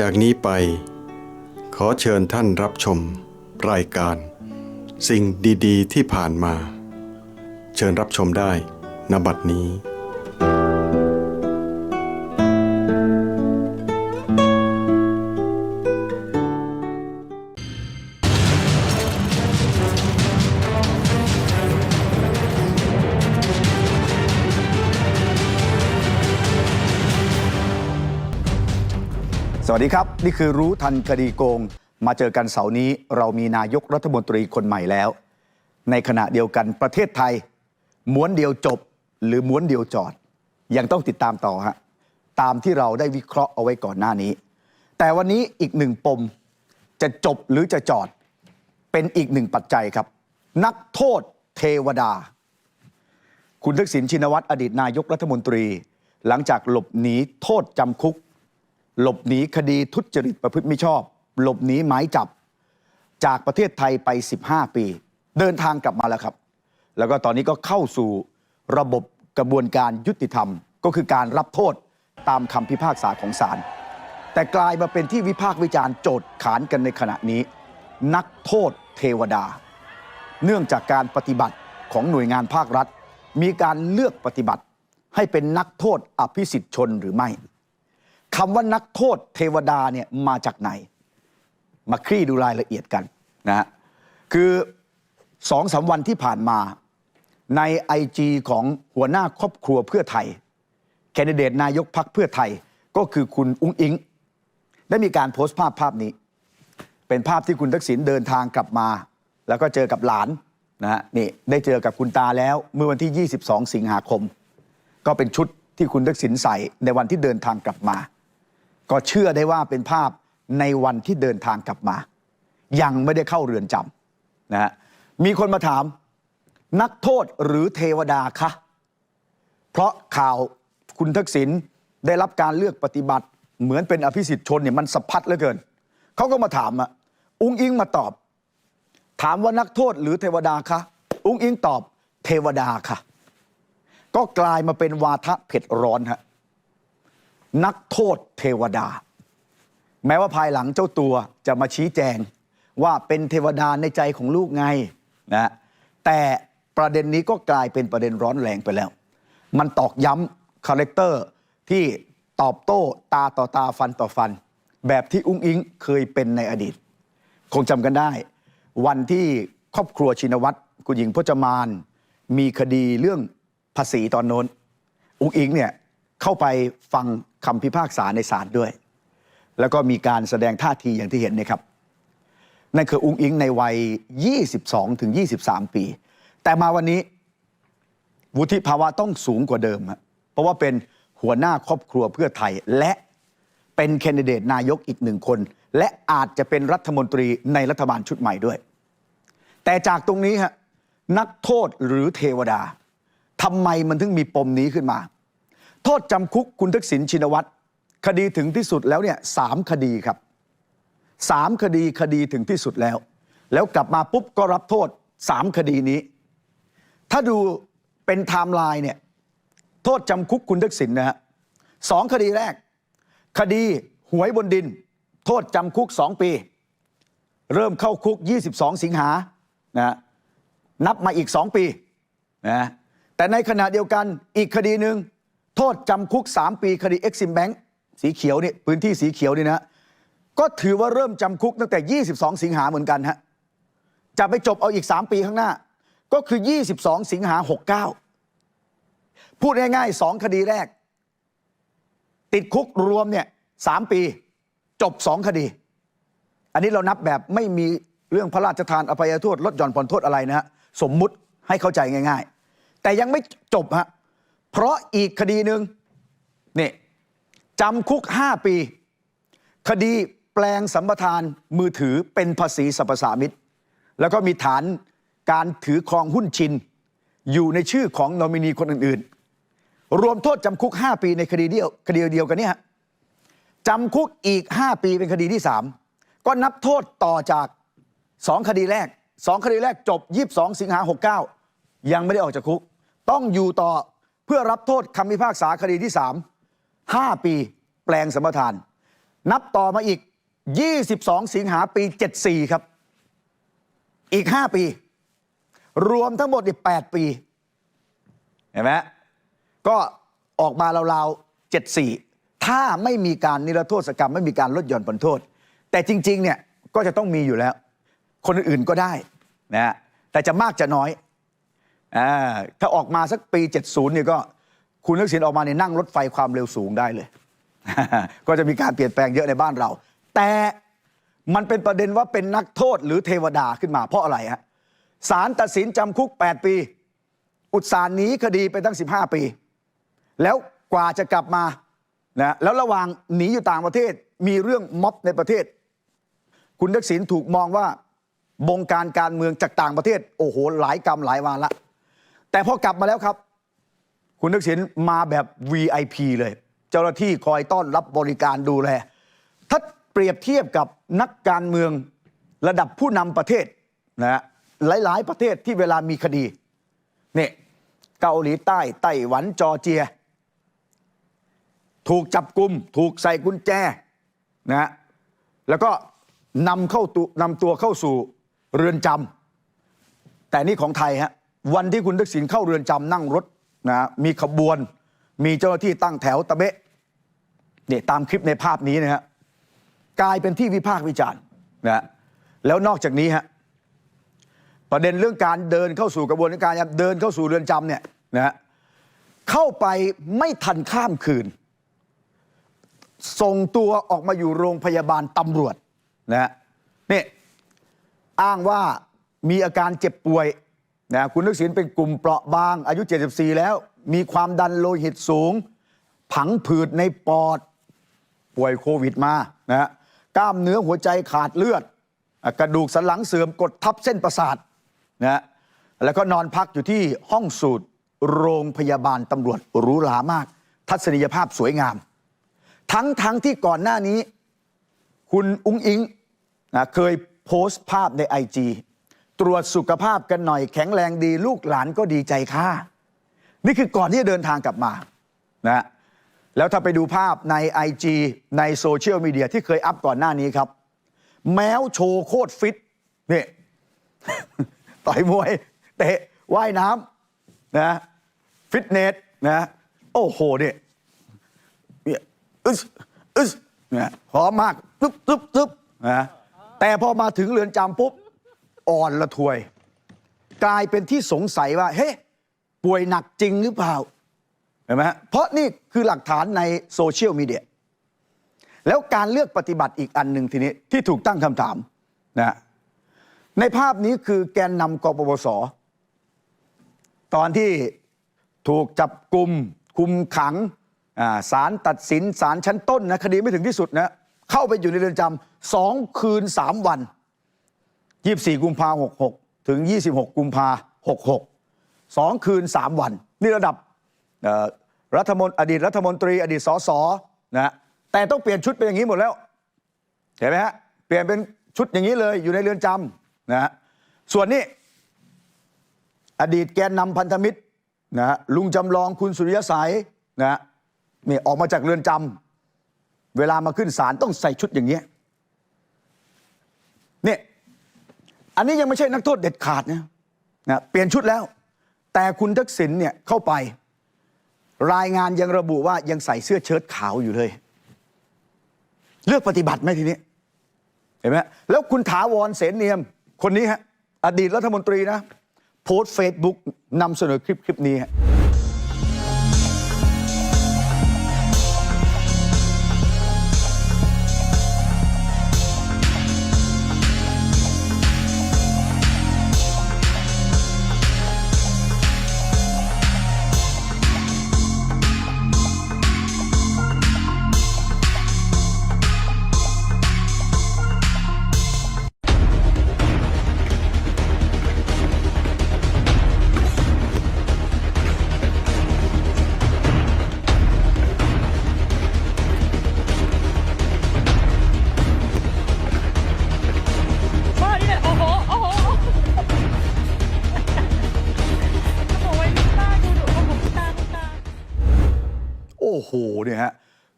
จากนี้ไป ขอเชิญท่านรับชม รายการ สิ่งดี ๆ ที่ผ่านมา เชิญรับชมได้ณบัดนี้ วัสดีครับ นี่คือรู้ทันคดีโกง มาเจอกันเสาร์นี้ เรามีนายกรัฐมนตรีคนใหม่แล้ว ในขณะเดียวกันประเทศไทย ม้วนเดียวจบหรือม้วนเดียวจอด ยังต้องติดตามต่อฮะตามที่เราได้วิเคราะห์เอาไว้ก่อนหน้านี้ แต่วันนี้อีกหนึ่งปมจะจบหรือจะจอด เป็นอีกหนึ่งปัจจัยครับ นักโทษเทวดา คุณทักษิณชินวัตรอดีตนายกรัฐมนตรี หลังจากหลบหนีโทษจำคุก หลบหนีคดีทุจริตประพฤติมิชอบ หลบหนีหมายจับ จากประเทศไทยไป 15 ปี เดินทางกลับมาแล้วครับ แล้วก็ตอนนี้ก็เข้าสู่ระบบกระบวนการยุติธรรม ก็คือการรับโทษตามคำพิพากษาของศาลแต่กลายมาเป็นที่วิพากษ์วิจารณ์โจทย์ขานกันในขณะนี้ นักโทษเทวดา เนื่องจากการปฏิบัติของหน่วยงานภาครัฐ มีการเลือกปฏิบัติให้เป็นนักโทษอภิสิทธิชนหรือไม่ คำว่านักโทษเทวดาเนี่ยมาจากไหน มาคลี่ดูรายละเอียดกันนะฮะคือสองสามวันที่ผ่านมาในไอจีของหัวหน้าครอบครัวเพื่อไทย แคนดิเดตนายกพักเพื่อไทยก็คือคุณอุ้งอิง ได้มีการโพสต์ภาพภาพนี้ เป็นภาพที่คุณทักษิณเดินทางกลับมา แล้วก็เจอกับหลานนะฮะนี่ได้เจอกับคุณตาแล้วเมื่อวันที่ 22 สิงหาคม ก็เป็นชุดที่คุณทักษิณใส่ในวันที่เดินทางกลับมา ก็เชื่อได้ว่าเป็นภาพในวันที่เดินทางกลับมา ยังไม่ได้เข้าเรือนจำนะฮะมีคนมาถาม นักโทษหรือเทวดาคะ เพราะข่าวคุณทักษิณได้รับการเลือกปฏิบัติเหมือนเป็นอภิสิทธิ์ชนเนี่ยมันสะพัดเหลือเกิน เขาก็มาถามอะอุ้งอิงมาตอบ ถามว่านักโทษหรือเทวดาคะอุ้งอิงตอบเทวดาค่ะ ก็กลายมาเป็นวาทะเผ็ดร้อนฮะ นักโทษเทวดา แม้ว่าภายหลังเจ้าตัวจะมาชี้แจงว่าเป็นเทวดาในใจของลูกไงนะแต่ประเด็นนี้ก็กลายเป็นประเด็นร้อนแรงไปแล้ว มันตอกย้ำคาแรคเตอร์ที่ตอบโต้ตาต่อตาฟันต่อฟัน แบบที่อุ้งอิงเคยเป็นในอดีต คงจำกันได้ วันที่ครอบครัวชินวัตรคุณหญิงพจมาน มีคดีเรื่องภาษีตอนโน้น อุ้งอิงเนี่ยเข้าไปฟัง คำพิพากษาในศาลด้วย แล้วก็มีการแสดงท่าทีอย่างที่เห็นเนะครับ นั่นคืออุ้งอิงในวัย 22ถึง23 ปี แต่มาวันนี้ วุฒิภาวะต้องสูงกว่าเดิมฮะเพราะว่าเป็นหัวหน้าครอบครัวเพื่อไทยและเป็นแคนดิเดตนายกอีกหนึ่งคน และอาจจะเป็นรัฐมนตรีในรัฐบาลชุดใหม่ด้วย แต่จากตรงนี้ฮะนักโทษหรือเทวดาทำไมมันถึงมีปมนี้ขึ้นมา โทษจำคุกคุณทักษิณชินวัตรคดีถึงที่สุดแล้วเนี่ยสามคดีครับสามคดีคดีถึงที่สุดแล้ว แล้วกลับมาปุ๊บก็รับโทษสามคดีนี้ ถ้าดูเป็นไทม์ไลน์เนี่ยโทษจำคุกคุณทักษิณนะฮะสองคดีแรก คดีหวยบนดิน โทษจำคุก2ปี เริ่มเข้าคุก 22 สิงหานะนับมาอีก2ปีนะแต่ในขณะเดียวกันอีกคดีหนึ่ง โทษจำคุก 3 ปีคดีเอ็กซิมแบงค์สีเขียวนี่พื้นที่สีเขียวนี่นะก็ถือว่าเริ่มจำคุกตั้งแต่ 22 สิงหาเหมือนกันฮะจะไปจบเอาอีก 3 ปีข้างหน้า ก็คือ 22 สิงหา 69 พูดง่ายๆสองคดีแรก ติดคุกรวมเนี่ยสามปี จบสองคดี อันนี้เรานับแบบไม่มีเรื่องพระราชทานอภัยโทษลดหย่อนผ่อนโทษอะไรนะฮะสมมุติให้เข้าใจง่าย ๆ แต่ยังไม่จบฮะ เพราะอีกคดีหนึ่งนี่จำคุก 5 ปี คดีแปลงสัมปทานมือถือเป็นภาษีสรรพสามิตแล้วก็มีฐานการถือครองหุ้นชิน อยู่ในชื่อของนอมินีคนอื่นๆ รวมโทษจำคุก 5 ปีในคดีเดียวคดีเดียวกันเนี่ยฮะจำคุกอีก 5 ปีเป็นคดีที่ 3 ก็นับโทษต่อจาก 2 คดีแรก 2 คดีแรกจบ 22 สิงหา 69 ยังไม่ได้ออกจากคุก ต้องอยู่ต่อ เพื่อรับโทษคำพิพากษาคดีที่ 3 5 ปีแปลงสมปทาน นับต่อมาอีก 22 สิงหาปี 74 ครับ อีก 5 ปี รวมทั้งหมดอีก8ปี เห็นไหมก็ออกมาราวๆ 74 ถ้าไม่มีการนิรโทษกรรม ไม่มีการลดหย่อนผลโทษ แต่จริง ๆ เนี่ยก็จะต้องมีอยู่แล้ว คนอื่นๆก็ได้นะฮะแต่จะมากจะน้อย อ่าถ้าออกมาสักปี 70เนี่ยก็คุณทักษิณออกมาเนี่ยนั่งรถไฟความเร็วสูงได้เลย ก็จะมีการเปลี่ยนแปลงเยอะในบ้านเรา แต่มันเป็นประเด็นว่าเป็นนักโทษหรือเทวดาขึ้นมาเพราะอะไรฮะศาลตัดสินจำคุก 8 ปี อุตสาหนีคดีไปตั้ง 15 ปี แล้วกว่าจะกลับมานะแล้วระหว่างหนีอยู่ต่างประเทศมีเรื่องม็อบในประเทศ คุณทักษิณถูกมองว่าบงการการเมืองจากต่างประเทศ โอ้โห หลายกรรมหลายวาระ แต่พอกลับมาแล้วครับ คุณทักษิณมาแบบ VIP เลย เจ้าหน้าที่คอยต้อนรับบริการดูแล ถ้าเปรียบเทียบกับนักการเมืองระดับผู้นำประเทศนะฮะหลาย ๆ ประเทศที่เวลามีคดีเนี่ยเกาหลีใต้ไต้หวันจอร์เจีย ถูกจับกลุ่มถูกใส่กุญแจนะฮะแล้วก็นำเข้าตัวนำตัวเข้าสู่เรือนจำแต่นี่ของไทยฮะ วันที่คุณทักษิณเข้าเรือนจำนั่งรถนะฮะมีขบวน มีเจ้าหน้าที่ตั้งแถวตะเบะเนี่ยตามคลิปในภาพนี้นะฮะกลายเป็นที่วิพากษ์วิจารณ์นะฮะแล้วนอกจากนี้ฮะประเด็นเรื่องการเดินเข้าสู่กระบวนการเดินเข้าสู่เรือนจำเนี่ยนะฮะเข้าไปไม่ทันข้ามคืน ส่งตัวออกมาอยู่โรงพยาบาลตำรวจนะฮะนี่อ้างว่ามีอาการเจ็บป่วย นะคุณทักษิณเป็นกลุ่มเปราะบางอายุ 74 แล้ว มีความดันโลหิตสูง ผังผืดในปอด ป่วยโควิดมานะกล้ามเนื้อหัวใจขาดเลือด กระดูกสันหลังเสื่อมกดทับเส้นประสาทนะฮะแล้วก็นอนพักอยู่ที่ห้องสูตรโรงพยาบาลตำรวจหรูหรามาก ทัศนียภาพสวยงาม ทั้งทั้งที่ก่อนหน้านี้ คุณอุ้งอิงนะเคยโพสต์ภาพในไอจี ตรวจสุขภาพกันหน่อยแข็งแรงดีลูกหลานก็ดีใจค่ะ นี่คือก่อนที่จะเดินทางกลับมานะแล้วถ้าไปดูภาพใน IG ในโซเชียลมีเดียที่เคยอัพก่อนหน้านี้ครับ แมวโชว์โคตรฟิตนี่ต่อยมวย เตะว่ายน้ำนะฟิตเนสนะโอ้โหเนี่ยเนี่ยอึสอึสเนี่ยพร้อมมากตึ๊บตึ๊บตึ๊บนะแต่พอมาถึงเรือนจำปุ๊บ อ่อนละทวย กลายเป็นที่สงสัยว่า เฮ้ป่วยหนักจริงหรือเปล่าเห็นไหมฮะเพราะนี่คือหลักฐานในโซเชียลมีเดียแล้วการเลือกปฏิบัติอีกอันหนึ่งทีนี้ ที่ถูกตั้งคำถามนะในภาพนี้คือแกนนำกปปส ตอนที่ถูกจับกลุ่มคุมขังอ่าศาลตัดสินศาลชั้นต้นนะคดีไม่ถึงที่สุดนะเข้าไปอยู่ในเรือนจำสองคืนสามวัน 24 กุมภาหกหกถึง 26 กุมภาหกหกสองคืนสามวัน นี่ระดับรัฐมนตรีอดีตรัฐมนตรี อดีตสสนะแต่ต้องเปลี่ยนชุดเป็นอย่างนี้หมดแล้ว เห็นไหมฮะ เปลี่ยนเป็นชุดอย่างนี้เลยอยู่ในเรือนจำนะฮะส่วนนี้ อดีตแกนนำพันธมิตรนะฮะลุงจำลองคุณสุริยสัยนะฮะนี่ออกมาจากเรือนจำเวลามาขึ้นศาลต้องใส่ชุดอย่างเงี้ย อันนี้ยังไม่ใช่นักโทษเด็ดขาดนะนะเปลี่ยนชุดแล้ว แต่คุณทักษิณเนี่ยเข้าไป รายงานยังระบุว่ายังใส่เสื้อเชิ้ตขาวอยู่เลย เลือกปฏิบัติไหมทีนี้ เห็นไหมแล้วคุณถาวรเสนเนียมคนนี้ฮะอดีตรัฐมนตรีนะ โพสต์เฟซบุ๊กนำเสนอคลิปคลิปนี้ฮะ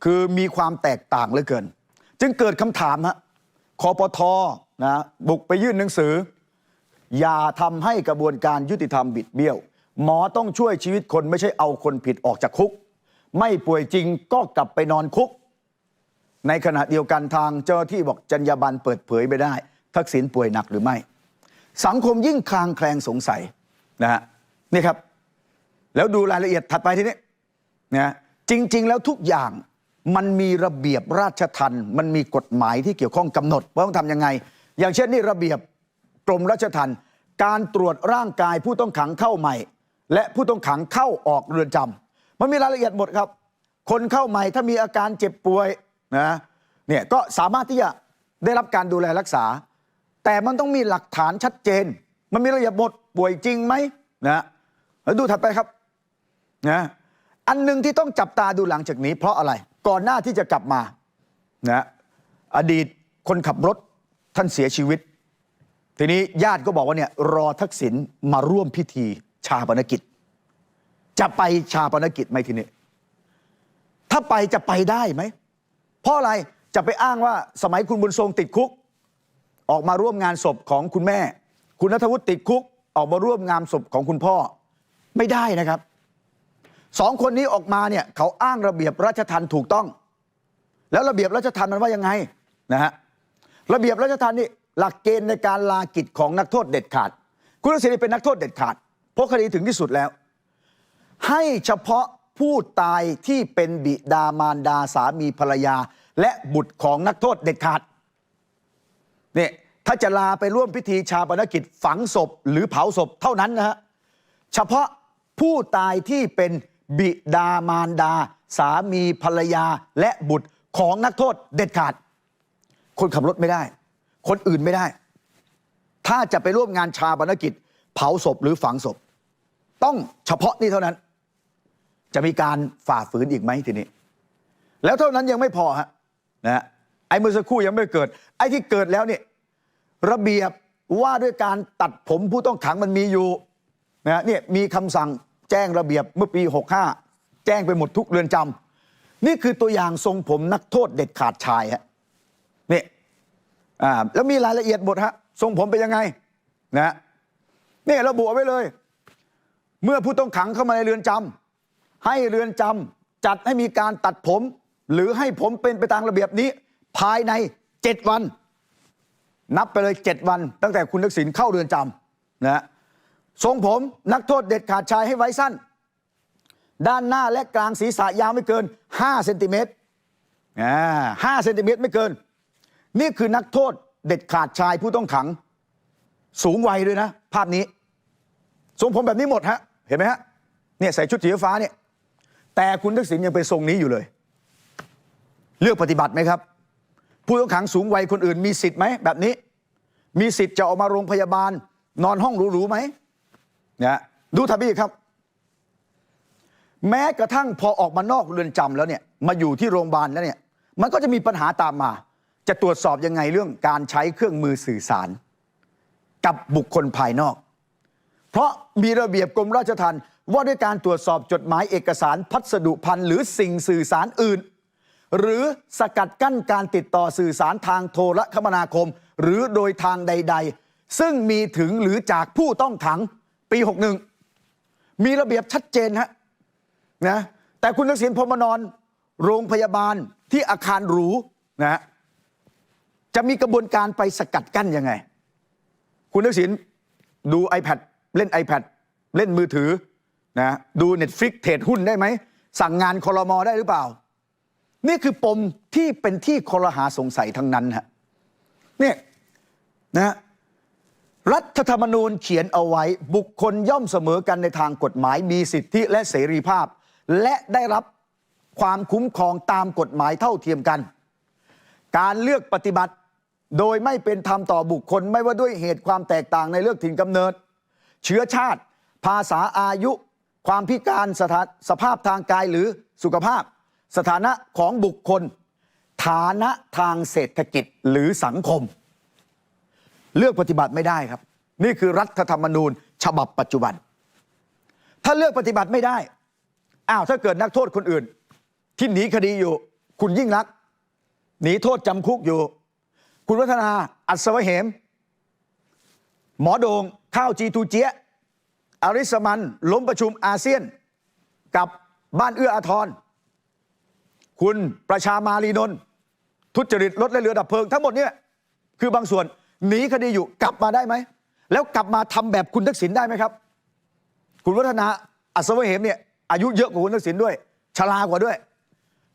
คือมีความแตกต่างเหลือเกิน จึงเกิดคำถามฮะคอปทนะบุกไปยื่นหนังสือ อย่าทำให้กระบวนการยุติธรรมบิดเบี้ยว หมอต้องช่วยชีวิตคนไม่ใช่เอาคนผิดออกจากคุก ไม่ป่วยจริงก็กลับไปนอนคุก ในขณะเดียวกันทางเจ้าหน้าที่บอกจรรยาบรรณเปิดเผยไม่ได้ ทักษิณป่วยหนักหรือไม่ สังคมยิ่งคลางแคลงสงสัยนะฮะนี่ครับ แล้วดูรายละเอียดถัดไปทีนี้นะจริง ๆ แล้วทุกอย่าง มันมีระเบียบราชทัณฑ์มันมีกฎหมายที่เกี่ยวข้องกำหนดว่าต้องทำยังไง อย่างเช่นนี่ระเบียบกรมราชทัณฑ์การตรวจร่างกายผู้ต้องขังเข้าใหม่ และผู้ต้องขังเข้าออกเรือนจำมันมีรายละเอียดหมดครับ คนเข้าใหม่ถ้ามีอาการเจ็บป่วยนะเนี่ยก็สามารถที่จะได้รับการดูแลรักษา แต่มันต้องมีหลักฐานชัดเจน มันมีระเบียบหมดป่วยจริงไหมนะแล้วดูถัดไปครับนะอันหนึ่งที่ต้องจับตาดูหลังจากนี้เพราะอะไร ก่อนหน้าที่จะกลับมานะอดีตคนขับรถท่านเสียชีวิต ทีนี้ญาติก็บอกว่าเนี่ยรอทักษิณมาร่วมพิธีชาปนกิจ จะไปชาปนกิจไหมทีนี้ถ้าไปจะไปได้ไหม เพราะอะไรจะไปอ้างว่าสมัยคุณบุญทรงติดคุก ออกมาร่วมงานศพของคุณแม่ คุณนัทวุฒิติดคุก ออกมาร่วมงานศพของคุณพ่อไม่ได้นะครับ สองคนนี้ออกมาเนี่ยเขาอ้างระเบียบราชทัณฑ์ถูกต้อง แล้วระเบียบราชทัณฑ์มันว่ายังไงนะฮะระเบียบราชทัณฑ์นี่หลักเกณฑ์ในการลากิจของนักโทษเด็ดขาด คุณทักษิณเป็นนักโทษเด็ดขาด เพราะคดีถึงที่สุดแล้ว ให้เฉพาะผู้ตายที่เป็นบิดามารดาสามีภรรยา และบุตรของนักโทษเด็ดขาดเนี่ยถ้าจะลาไปร่วมพิธีชาปนกิจฝังศพหรือเผาศพเท่านั้นนะฮะเฉพาะผู้ตายที่เป็น บิดามารดา สามีภรรยาและบุตรของนักโทษเด็ดขาด คนขับรถไม่ได้ คนอื่นไม่ได้ ถ้าจะไปร่วมงานชาปนกิจ เผาศพหรือฝังศพ ต้องเฉพาะนี่เท่านั้น จะมีการฝ่าฝืนอีกไหมทีนี้ แล้วเท่านั้นยังไม่พอฮะนะไอ้เมื่อสักครู่ยังไม่เกิด ไอ้ที่เกิดแล้วเนี่ยระเบียบว่าด้วยการตัดผมผู้ต้องขังมันมีอยู่นะฮะเนี่ยมีคำสั่ง แจ้งระเบียบเมื่อปี 65 แจ้งไปหมดทุกเรือนจำนี่คือตัวอย่างทรงผมนักโทษเด็ดขาดชายฮะนี่อ่าแล้วมีรายละเอียดหมดฮะทรงผมเป็นยังไงนะฮะนี่ระบุเอาไว้เลย เมื่อผู้ต้องขังเข้ามาในเรือนจำให้เรือนจำจัดให้มีการตัดผม หรือให้ผมเป็นไปตามระเบียบนี้ ภายใน7วัน นับไปเลย7วัน ตั้งแต่คุณทักษิณเข้าเรือนจำนะฮะ ทรงผมนักโทษเด็ดขาดชายให้ไว้สั้น ด้านหน้าและกลางศีรษะยาวไม่เกิน 5 เซนติเมตรห้าเซนติเมตรไม่เกิน นี่คือนักโทษเด็ดขาดชายผู้ต้องขัง สูงวัยด้วยนะ ภาพนี้ ทรงผมแบบนี้หมดฮะ เห็นไหมฮะ เนี่ยใส่ชุดสีฟ้าเนี่ย แต่คุณทักษิณยังเป็นทรงนี้อยู่เลย เลือกปฏิบัติไหมครับ ผู้ต้องขังสูงวัยคนอื่นมีสิทธิ์ไหมแบบนี้ มีสิทธิ์จะออกมาโรงพยาบาล นอนห้องหรูๆไหม นะดูทบีครับ แม้กระทั่งพอออกมานอกเรือนจำแล้วเนี่ยมาอยู่ที่โรงพยาบาลแล้วเนี่ยมันก็จะมีปัญหาตามมา จะตรวจสอบยังไงเรื่องการใช้เครื่องมือสื่อสาร กับบุคคลภายนอก เพราะมีระเบียบกรมราชทัณฑ์ว่าด้วยการตรวจสอบจดหมายเอกสารพัสดุพันธ์หรือสิ่งสื่อสารอื่น หรือสกัดกั้นการติดต่อสื่อสารทางโทรคมนาคม หรือโดยทางใด ๆ ซึ่งมีถึงหรือจากผู้ต้องขัง ปี 61 มีระเบียบชัดเจนฮะนะแต่คุณทักษิณพมานอนโรงพยาบาลที่อาคารหรูนะฮะจะมีกระบวนการไปสกัดกั้นยังไง คุณทักษิณดู iPad เล่น iPad เล่นมือถือนะดู Netflix เทรดหุ้นได้ไหม สั่งงานคอรมอได้หรือเปล่า นี่คือปมที่เป็นที่คอรหาสงสัยทั้งนั้นฮะเนี่ยนะ รัฐธรรมนูญเขียนเอาไว้บุคคลย่อมเสมอกันในทางกฎหมายมีสิทธิและเสรีภาพ และได้รับความคุ้มครองตามกฎหมายเท่าเทียมกัน การเลือกปฏิบัติโดยไม่เป็นธรรมต่อบุคคลไม่ว่าด้วยเหตุความแตกต่างในเลือกถิ่นกำเนิด เชื้อชาติ ภาษาอายุ ความพิการสถสภาพทางกายหรือสุขภาพ สถานะของบุคคล ฐานะทางเศรษฐกิจหรือสังคม เลือกปฏิบัติไม่ได้ครับ นี่คือรัฐธรรมนูญฉบับปัจจุบัน ถ้าเลือกปฏิบัติไม่ได้อ้าวถ้าเกิดนักโทษคนอื่น ที่หนีคดีอยู่ คุณยิ่งรักหนีโทษจำคุกอยู่ คุณวัฒนาอัศวเหม หมอโดงข้าวจีตูเจียอริสมันล้มประชุมอาเซียน กับบ้านเอื้ออาทร คุณประชามารีนนท์ทุจริตรถและเรือดับเพลิง ทั้งหมดเนี่ยคือบางส่วน หนีคดีอยู่กลับมาได้ไหม แล้วกลับมาทำแบบคุณทักษิณได้ไหมครับ คุณวัฒนาอัศวเหมเนี่ยอายุเยอะกว่าคุณทักษิณด้วย ชรากว่าด้วย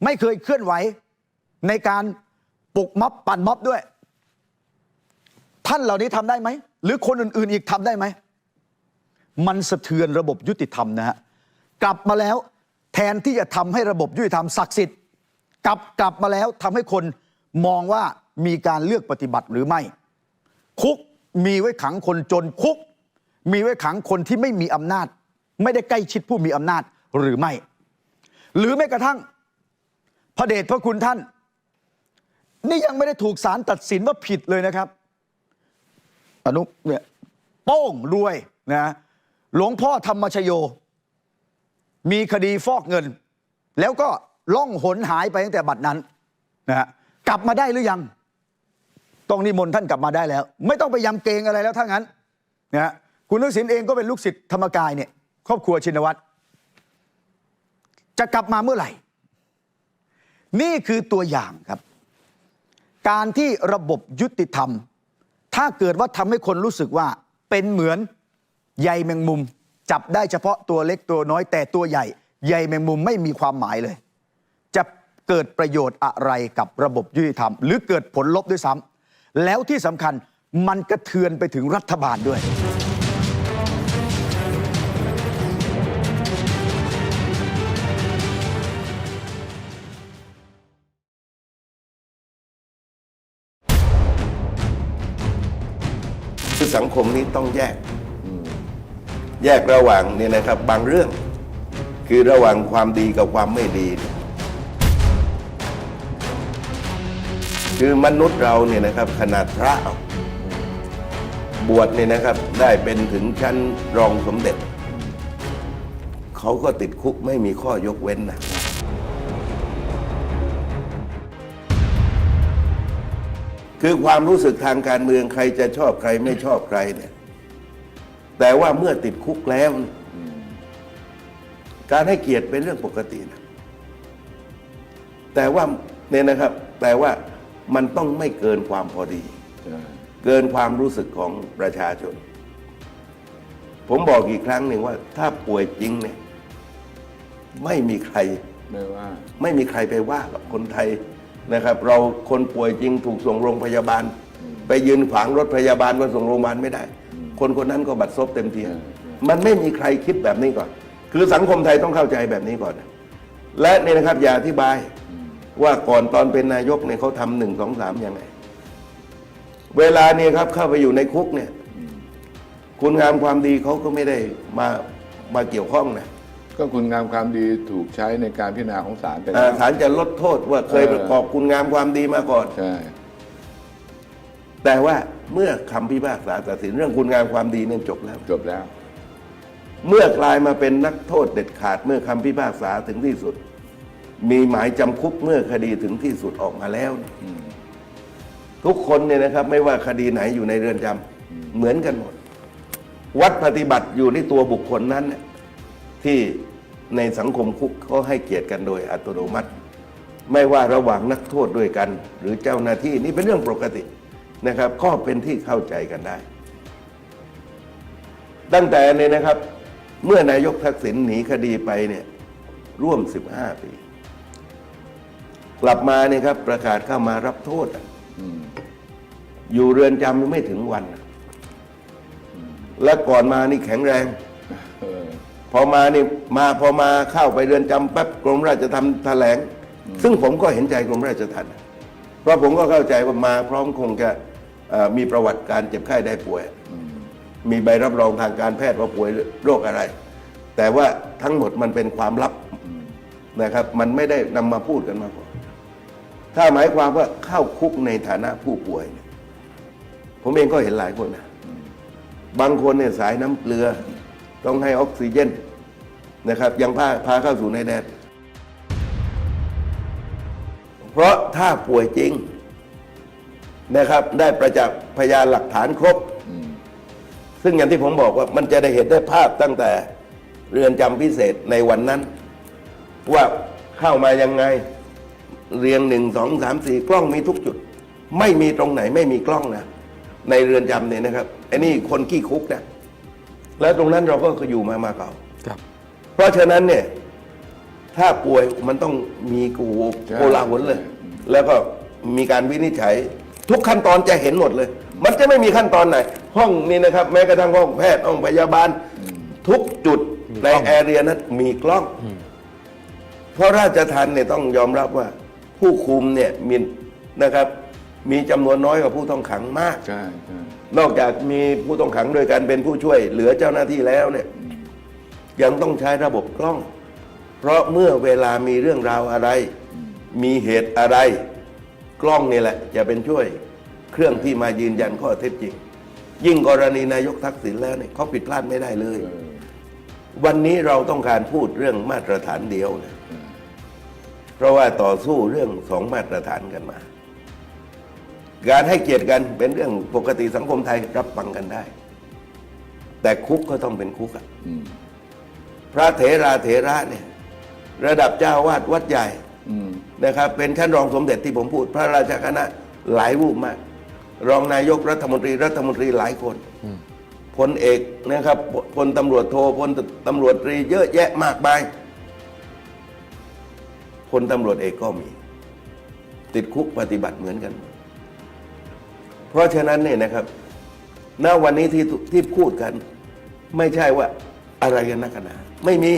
ไม่เคยเคลื่อนไหวในการปลุกม็อบปั่นม็อบด้วย ท่านเหล่านี้ทำได้ไหม หรือคนอื่นๆอีกทำได้ไหม มันสะเทือนระบบยุติธรรมนะฮะกลับมาแล้วแทนที่จะทำให้ระบบยุติธรรมศักดิ์สิทธิ์กลับกลับมาแล้วทำให้คนมองว่ามีการเลือกปฏิบัติหรือไม่ คุกมีไว้ขังคนจนคุก มีไว้ขังคนที่ไม่มีอำนาจ ไม่ได้ใกล้ชิดผู้มีอำนาจหรือไม่ หรือแม้กระทั่งพระเดชพระคุณท่าน นี่ยังไม่ได้ถูกศาลตัดสินว่าผิดเลยนะครับ อนุเนี่ยโป้งรวยนะหลวงพ่อธรรมชโย มีคดีฟอกเงิน แล้วก็ล่องหนหายไปตั้งแต่บัดนั้นนะฮะกลับมาได้หรือยัง ต้องนิมนต์ท่านกลับมาได้แล้ว ไม่ต้องไปยำเกรงอะไรแล้วถ้างั้นนะฮะคุณทักษิณเองก็เป็นลูกศิษย์ธรรมกายเนี่ยครอบครัวชินวัตรจะกลับมาเมื่อไหร่ นี่คือตัวอย่างครับ การที่ระบบยุติธรรม ถ้าเกิดว่าทำให้คนรู้สึกว่าเป็นเหมือนใยแมงมุม จับได้เฉพาะตัวเล็กตัวน้อย แต่ตัวใหญ่ใยแมงมุมไม่มีความหมายเลย จะเกิดประโยชน์อะไรกับระบบยุติธรรม หรือเกิดผลลบด้วยซ้ำ แล้วที่สำคัญมันกระเทือนไปถึงรัฐบาลด้วย คือสังคมนี้ต้องแยก แยกระหว่างเนี่ยนะครับบางเรื่อง คือระหว่างความดีกับความไม่ดี คือมนุษย์เราเนี่ยนะครับขนาดพระบวชเนี่ยนะครับ ได้เป็นถึงชั้นรองสมเด็จ เขาก็ติดคุกไม่มีข้อยกเว้นนะคือความรู้สึกทางการเมืองใครจะชอบใครไม่ชอบใครเนี่ย แต่ว่าเมื่อติดคุกแล้ว การให้เกียรติเป็นเรื่องปกตินะแต่ว่าเนี่ยนะครับ แต่ว่า มันต้องไม่เกินความพอดี เกินความรู้สึกของประชาชน ผมบอกอีกครั้งหนึ่งว่า ถ้าป่วยจริงเนี่ย ไม่มีใครไม่ว่าไม่มีใครไปว่ากับคนไทยนะครับ เราคนป่วยจริงถูกส่งโรงพยาบาล ไปยืนขวางรถพยาบาลมาส่งโรงพยาบาลไม่ได้ คนคนนั้นก็บัดซบเต็มทีมันไม่มีใครคิดแบบนี้ก่อน คือสังคมไทยต้องเข้าใจแบบนี้ก่อน และเนี่ยนะครับอย่าอธิบาย ว่าก่อนตอนเป็นนายกเนี่ยเขาทำหนึ่งสองสามยังไง เวลาเนี่ยครับเข้าไปอยู่ในคุกเนี่ย คุณงามความดีเขาก็ไม่ได้มามาเกี่ยวข้องนะก็คุณงามความดีถูกใช้ในการพิจารณาของศาลไปเอ่แล้อวศาลจะลดโทษว่าเคยเออ ประกอบคุณงามความดีมาก่อน ใช่ แต่ว่าเมื่อคำพิพากษาตัดสินเรื่องคุณงามความดีเนี่ยจบแล้ว จบแล้ว เมื่อกลายมาเป็นนักโทษเด็ดขาดเมื่อคำพิพากษาถึงที่สุด มีหมายจำคุกเมื่อคดีถึงที่สุดออกมาแล้ว ทุกคนเนี่ยนะครับ ไม่ว่าคดีไหนอยู่ในเรือนจำเหมือนกันหมด วัดปฏิบัติอยู่ที่ตัวบุคคลนั้น ที่ในสังคมคุกเขาให้เกียรติกันโดยอัตโนมัติ ไม่ว่าระหว่างนักโทษด้วยกัน หรือเจ้าหน้าที่นี่เป็นเรื่องปกตินะครับ ก็เป็นที่เข้าใจกันได้ ตั้งแต่เนี่ยนะครับ เมื่อนายกทักษิณหนีคดีไปเนี่ยร่วม 15 ปี กลับมาเนี่ยครับ ประกาศเข้ามารับโทษอะอยู่เรือนจำไม่ถึงวันอะและก่อนมานี่แข็งแรง เออ พอมานี่มาพอมาเข้าไปเรือนจำแป๊บกรมราชทัณฑ์แถลง ซึ่งผมก็เห็นใจกรมราชทัณฑ์เพราะผมก็เข้าใจว่ามาพร้อมคงจะเอ่อมีประวัติการเจ็บไข้ได้ป่วยมีใบรับรองทางการแพทย์ว่าป่วยโรคอะไร แต่ว่าทั้งหมดมันเป็นความลับนะครับ มันไม่ได้นำมาพูดกันมาก่อน ถ้าหมายความว่าเข้าคุกในฐานะผู้ป่วยเนี่ยผมเองก็เห็นหลายคนนะบางคนเนี่ยสายน้ำเกลือ ต้องให้ออกซิเจนนะครับ ยังพาพาเข้าสู่ในแดนเพราะถ้าป่วยจริงนะครับ ได้ประจักษ์พยานหลักฐานครบ ซึ่งอย่างที่ผมบอกว่ามันจะได้เห็นได้ภาพตั้งแต่เรือนจำพิเศษในวันนั้น ว่าเข้ามายังไง เรียงหนึ่งสองสามสี่กล้องมีทุกจุด ไม่มีตรงไหนไม่มีกล้องนะ ในเรือนจำเนี่ยนะครับไอ้นี่คนขี้คุกนะแล้วตรงนั้นเราก็อยู่มามาเก่าครับ เพราะฉะนั้นเนี่ยถ้าป่วยมันต้องมีกูใช่โกลาหลเลย แล้วก็มีการวินิจฉัย ทุกขั้นตอนจะเห็นหมดเลย มันจะไม่มีขั้นตอนไหน ห้องนี้นะครับ แม้กระทั่งห้องแพทย์ห้องพยาบาล ทุกจุดในแอเรียนั้นมีกล้อง เพราะราชทันเนี่ยต้องยอมรับว่า ผู้คุมเนี่ยมีนะครับมีจำนวนน้อยกว่าผู้ต้องขังมาก ใช่ใช่นอกจากมีผู้ต้องขังโดยการเป็นผู้ช่วยเหลือเจ้าหน้าที่แล้วเนี่ยยังต้องใช้ระบบกล้อง เพราะเมื่อเวลามีเรื่องราวอะไร มีเหตุอะไร กล้องนี่แหละ จะเป็นช่วยเครื่องที่มายืนยันข้อเท็จจริง ยิ่งกรณีนายกทักษิณแล้วเนี่ยเขาผิดพลาดไม่ได้เลยเออวันนี้เราต้องการพูดเรื่องมาตรฐานเดียวนะ เพราะว่าต่อสู้เรื่องสองมาตรฐานกันมา การให้เกียรติกันเป็นเรื่องปกติสังคมไทยรับฟังกันได้ แต่คุกก็ต้องเป็นคุกอะอืมพระเถราเถระเนี่ย ระดับเจ้าวาดวัดใหญ่อืมนะครับ เป็นชั้นรองสมเด็จที่ผมพูด พระราชคณะหลายรูปมาก รองนายกรัฐมนตรีรัฐมนตรีหลายคนพลเอกนะครับพลตำรวจโทพลตำรวจตรีเยอะแยะมากมาย พลตำรวจเอกก็มี ติดคุกปฏิบัติเหมือนกัน เพราะฉะนั้นเนี่ยนะครับณวันนี้ที่ที่พูดกัน ไม่ใช่ว่าอะไรกันนักหนาไม่มี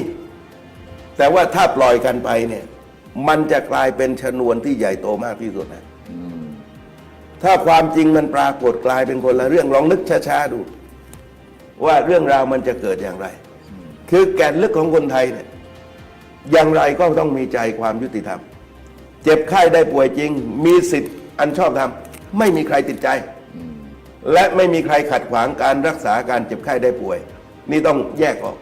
แต่ว่าถ้าปล่อยกันไปเนี่ย มันจะกลายเป็นชนวนที่ใหญ่โตมากที่สุดนะถ้าความจริงมันปรากฏกลายเป็นคนละเรื่องลองนึกช้าๆดู ว่าเรื่องราวมันจะเกิดอย่างไร คือแก่นลึกของคนไทยเนี่ย อย่างไรก็ต้องมีใจความยุติธรรม เจ็บไข้ได้ป่วยจริง มีสิทธิ์อันชอบธรรมไม่มีใครติดใจ และไม่มีใครขัดขวางการรักษาการเจ็บไข้ได้ป่วย นี่ต้องแยกออก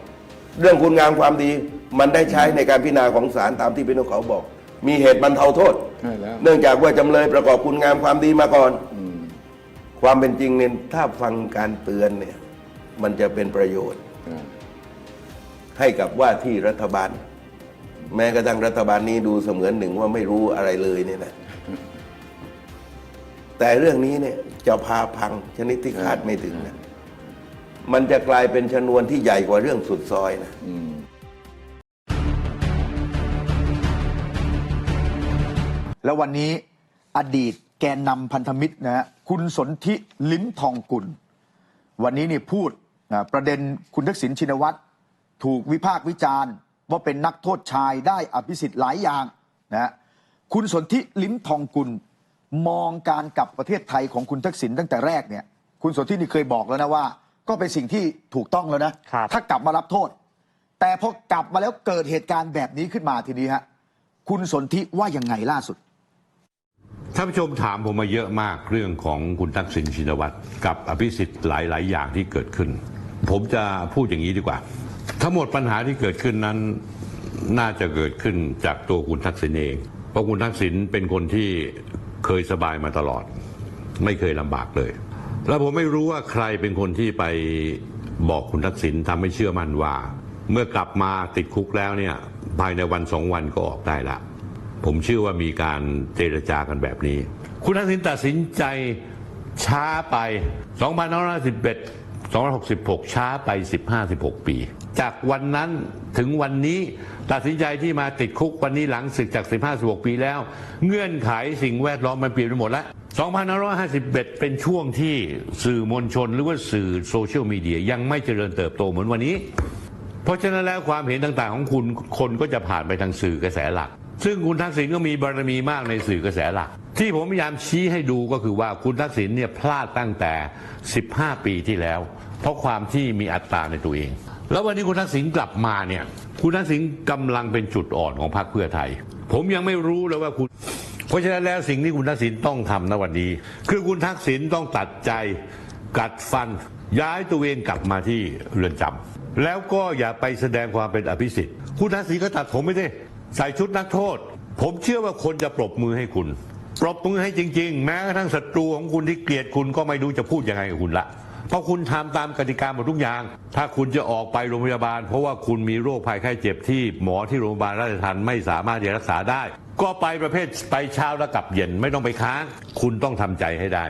เรื่องคุณงามความดีมันได้ใช้ในการพิจารณาของศาลตามที่พี่นกเขาบอก มีเหตุบรรเทาโทษ ใช่แล้ว เนื่องจากว่าจำเลยประกอบคุณงามความดีมาก่อนอืมความเป็นจริงเนี่ยถ้าฟังการเตือนเนี่ยมันจะเป็นประโยชน์ใช่ให้กับว่าที่รัฐบาล แม้กระทั่งรัฐบาลนี้ดูเสมือนหนึ่งว่าไม่รู้อะไรเลยเนี่ยนะแต่เรื่องนี้เนี่ยจะพาพังชนิดที่คาดไม่ถึงนะมันจะกลายเป็นชนวนที่ใหญ่กว่าเรื่องสุดซอยนะแล้ววันนี้อดีตแกนนำพันธมิตรนะฮะคุณสนธิลิ้มทองกุล วันนี้นี่พูดนะประเด็นคุณทักษิณชินวัตรถูกวิพากษ์วิจารณ์ ว่าเป็นนักโทษชายได้อภิสิทธิ์หลายอย่างนะฮะคุณสนธิลิ้มทองกุลมองการกลับประเทศไทยของคุณทักษิณตั้งแต่แรกเนี่ย คุณสนธินี่เคยบอกแล้วนะว่า ก็เป็นสิ่งที่ถูกต้องแล้วนะครับถ้ากลับมารับโทษ แต่พอกลับมาแล้วเกิดเหตุการณ์แบบนี้ขึ้นมาทีนี้ฮะคุณสนธิว่ายังไงล่าสุดท่านผู้ชมถามผมมาเยอะมากเรื่องของคุณทักษิณชินวัตรกับอภิสิทธิ์หลาย ๆ อย่างที่เกิดขึ้น ผมจะพูดอย่างนี้ดีกว่า ทั้งหมดปัญหาที่เกิดขึ้นนั้นน่าจะเกิดขึ้นจากตัวคุณทักษิณเอง เพราะคุณทักษิณเป็นคนที่เคยสบายมาตลอด ไม่เคยลำบากเลย แล้วผมไม่รู้ว่าใครเป็นคนที่ไปบอกคุณทักษิณทำให้เชื่อมั่นว่า เมื่อกลับมาติดคุกแล้วเนี่ยภายในวันสองวันก็ออกได้ละ ผมเชื่อว่ามีการเจรจากันแบบนี้ คุณทักษิณตัดสินใจช้าไป 2511 266 ช้าไป 15-16 ปี จากวันนั้นถึงวันนี้ตัดสินใจที่มาติดคุกวันนี้หลังศึกจาก 15-16 ปีแล้ว เงื่อนไขสิ่งแวดล้อมมันเปลี่ยนไปหมดแล้ว 2551 เป็นช่วงที่สื่อมวลชนหรือว่าสื่อโซเชียลมีเดียยังไม่เจริญเติบโตเหมือนวันนี้ เพราะฉะนั้นแล้วความเห็นต่างๆของคุณคนก็จะผ่านไปทางสื่อกระแสหลัก ซึ่งคุณทักษิณก็มีบารมีมากในสื่อกระแสหลัก ที่ผมพยายามชี้ให้ดูก็คือว่าคุณทักษิณเนี่ยพลาดตั้งแต่ 15 ปีที่แล้ว เพราะความที่มีอัตราในตัวเอง แล้ววันนี้คุณทักษิณกลับมาเนี่ยคุณทักษิณกำลังเป็นจุดอ่อนของพรรคเพื่อไทย ผมยังไม่รู้เลยว่าคุณ เพราะฉะนั้นแล้วสิ่งที่คุณทักษิณต้องทำณวันนี้ คือคุณทักษิณต้องตัดใจกัดฟัน ย้ายตัวเองกลับมาที่เรือนจำแล้วก็อย่าไปแสดงความเป็นอภิสิทธิ์คุณทักษิณก็ตัดผมไม่ได้ใส่ชุดนักโทษ ผมเชื่อว่าคนจะปรบมือให้คุณ ปรบมือให้จริง ๆ แม้กระทั่งศัตรูของคุณที่เกลียดคุณก็ไม่รู้จะพูดยังไงกับคุณละ เพราะคุณทำตามกติกาหมดทุกอย่าง ถ้าคุณจะออกไปโรงพยาบาล เพราะว่าคุณมีโรคภัยไข้เจ็บที่หมอที่โรงพยาบาลราชทันไม่สามารถจะรักษาได้ ก็ไปประเภทไปเช้าแล้วกลับเย็นไม่ต้องไปค้าง คุณต้องทำใจให้ได้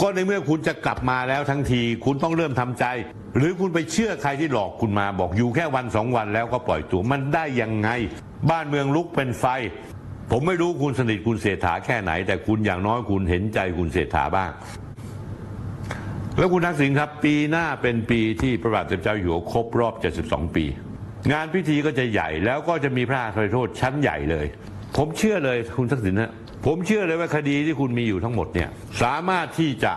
ก็ในเมื่อคุณจะกลับมาแล้วทั้งที คุณต้องเริ่มทำใจ หรือคุณไปเชื่อใครที่หลอกคุณมาบอกอยู่แค่วันสองวันแล้วก็ปล่อยตัวมันได้ยังไง บ้านเมืองลุกเป็นไฟผมไม่รู้คุณสนิทคุณเศรษฐาแค่ไหน แต่คุณอย่างน้อยคุณเห็นใจคุณเศรษฐาบ้าง แล้วคุณทักษิณครับ ปีหน้าเป็นปีที่พระบาทสมเด็จเจ้าอยู่หัวครบรอบ 72 ปี งานพิธีก็จะใหญ่แล้วก็จะมีพระราชโทษชั้นใหญ่เลย ผมเชื่อเลยคุณทักษิณนะผมเชื่อเลยว่าคดีที่คุณมีอยู่ทั้งหมดเนี่ยสามารถที่จะ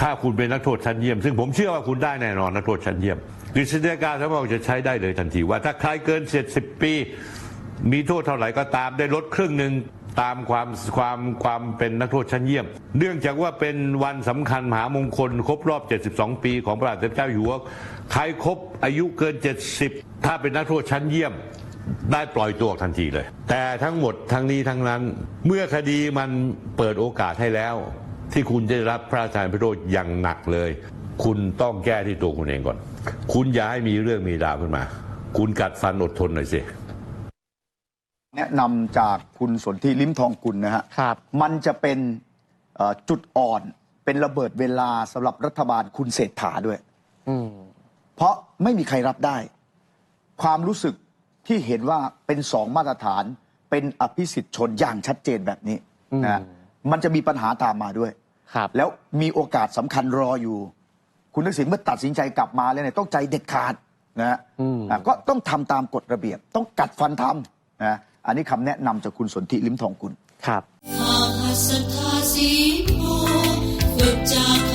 ถ้าคุณเป็นนักโทษชั้นเยี่ยม ซึ่งผมเชื่อว่าคุณได้แน่นอนนักโทษชั้นเยี่ยมกฤษฎีกาสามารถจะใช้ได้เลยทันทีว่าถ้าใครเกิน70ปี มีโทษเท่าไหร่ก็ตามได้ลดครึ่งหนึ่ง ตามความความความเป็นนักโทษชั้นเยี่ยม เนื่องจากว่าเป็นวันสำคัญมหามงคล ครบรอบ 72 ปีของพระบาทสมเด็จเจ้าอยู่หัวใครครบอายุเกิน 70 ถ้าเป็นนักโทษชั้นเยี่ยม ได้ปล่อยตัวออกทันทีเลย แต่ทั้งหมดทั้งนี้ทั้งนั้น เมื่อคดีมันเปิดโอกาสให้แล้ว ที่คุณจะรับพระราชทานพระโทษอย่างหนักเลย คุณต้องแก้ที่ตัวคุณเองก่อน คุณอย่าให้มีเรื่องมีราวขึ้นมา คุณกัดฟันอดทนหน่อยสิ แนะนำจากคุณสนธิลิ้มทองกุลนะฮะครับมันจะเป็นเอ่อจุดอ่อนเป็นระเบิดเวลาสำหรับรัฐบาลคุณเศรษฐาด้วยอืมเพราะไม่มีใครรับได้ ความรู้สึกที่เห็นว่าเป็นสองมาตรฐานเป็นอภิสิทธิชนอย่างชัดเจนแบบนี้นะฮะมันจะมีปัญหาตามมาด้วยครับ แล้วมีโอกาสสำคัญรออยู่ คุณทักษิณเมื่อตัดสินใจกลับมาแล้วเนี่ยต้องใจเด็ดขาดนะฮะอืมอะก็ต้องทำตามกฎระเบียบ ต้องกัดฟันทำนะ อันนี้คำแนะนำจากคุณสนธิลิ้มทองกุลครับ หากหัสถาสีโพฝึกจาค